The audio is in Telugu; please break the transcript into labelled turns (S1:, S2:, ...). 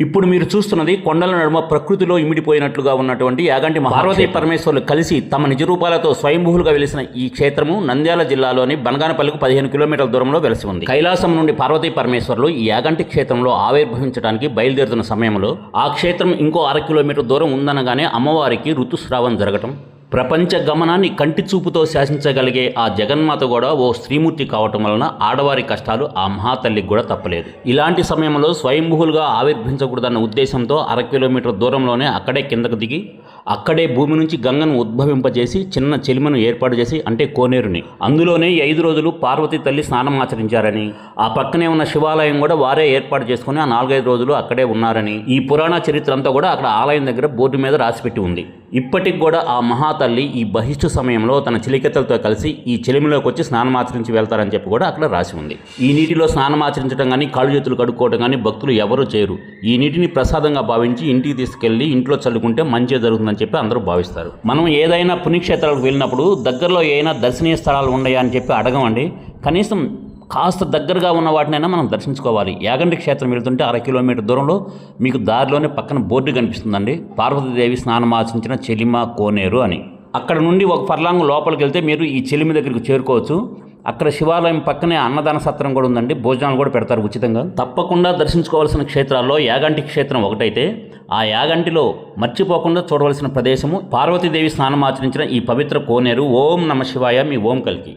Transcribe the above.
S1: ఇప్పుడు మీరు చూస్తున్నది కొండల నడుమ ప్రకృతిలో ఇమిడిపోయినట్లుగా ఉన్నటువంటి యాగంటి పార్వతీ పరమేశ్వర్లు కలిసి తమ నిజ రూపాలతో స్వయంభూలుగా వెలిసిన ఈ క్షేత్రము నంద్యాల జిల్లాలోని బనగానపల్లికి పదిహేను కిలోమీటర్ల దూరంలో వెలసి ఉంది. కైలాసం నుండి పార్వతీ పరమేశ్వర్లు ఈ యాగంటి క్షేత్రంలో ఆవిర్భవించడానికి బయలుదేరుతున్న సమయంలో ఆ క్షేత్రం ఇంకో అర కిలోమీటర్ దూరం ఉందనగానే అమ్మవారికి ఋతుస్రావం జరగటం ప్రపంచ గమనాన్ని కంటి చూపుతో శాసించగలిగే ఆ జగన్మాత కూడా ఓ స్త్రీమూర్తి కావటం వలన ఆడవారి కష్టాలు ఆ మహాతల్లికి కూడా తప్పలేదు. ఇలాంటి సమయంలో స్వయంభూలుగా ఆవిర్భించకూడదన్న ఉద్దేశంతో అర కిలోమీటర్ దూరంలోనే అక్కడే కిందకు దిగి అక్కడే భూమి నుంచి గంగను ఉద్భవింపజేసి చిన్న చెలిమను ఏర్పాటు చేసి అంటే కోనేరుని. అందులోనే ఐదు రోజులు పార్వతీ తల్లి స్నానం ఆచరించారని ఆ పక్కనే ఉన్న శివాలయం కూడా వారే ఏర్పాటు చేసుకుని ఆ నాలుగైదు రోజులు అక్కడే ఉన్నారని ఈ పురాణ చరిత్ర అంతా కూడా అక్కడ ఆలయం దగ్గర బోర్డు మీద రాసిపెట్టి ఉంది. ఇప్పటికి కూడా ఆ మహాతల్లి ఈ బహిష్టు సమయంలో తన చిలికెత్తలతో కలిసి ఈ చెలిమిలోకి వచ్చి స్నానం ఆచరించి వెళ్తారని చెప్పి కూడా అక్కడ రాసి ఉంది. ఈ నీటిలో స్నానం ఆచరించడం కానీ కాళ్ళు చేతులు కడుక్కోవడం కానీ భక్తులు ఎవరూ చేయరు. ఈ నీటిని ప్రసాదంగా భావించి ఇంటికి తీసుకెళ్ళి ఇంట్లో చల్లుకుంటే మంచి జరుగుతుందని చెప్పి అందరూ భావిస్తారు. మనం ఏదైనా పుణ్యక్షేత్రాలకు వెళ్ళినప్పుడు దగ్గరలో ఏదైనా దర్శనీయ స్థలాలు ఉన్నాయా అని చెప్పి అడగమండి. కనీసం కాస్త దగ్గరగా ఉన్న వాటినైనా మనం దర్శించుకోవాలి. యాగంటి క్షేత్రం వెళ్తుంటే అర కిలోమీటర్ దూరంలో మీకు దారిలోనే పక్కన బోర్డు కనిపిస్తుందండి. పార్వతీదేవి స్నానం ఆచరించిన చెలిమ కోనేరు అని. అక్కడ నుండి ఒక ఫర్లాంగ్ లోపలికి వెళ్తే మీరు ఈ చెలిమి దగ్గరికి చేరుకోవచ్చు. అక్కడ శివాలయం పక్కనే అన్నదాన సత్రం కూడా ఉందండి. భోజనాలు కూడా పెడతారు ఉచితంగా. తప్పకుండా దర్శించుకోవాల్సిన క్షేత్రాల్లో యాగంటి క్షేత్రం ఒకటైతే ఆ యాగంటిలో మర్చిపోకుండా చూడవలసిన ప్రదేశము పార్వతీదేవి స్నానం ఆచరించిన ఈ పవిత్ర కోనేరు. ఓం నమ శివాయ. మీ ఓం కలికి.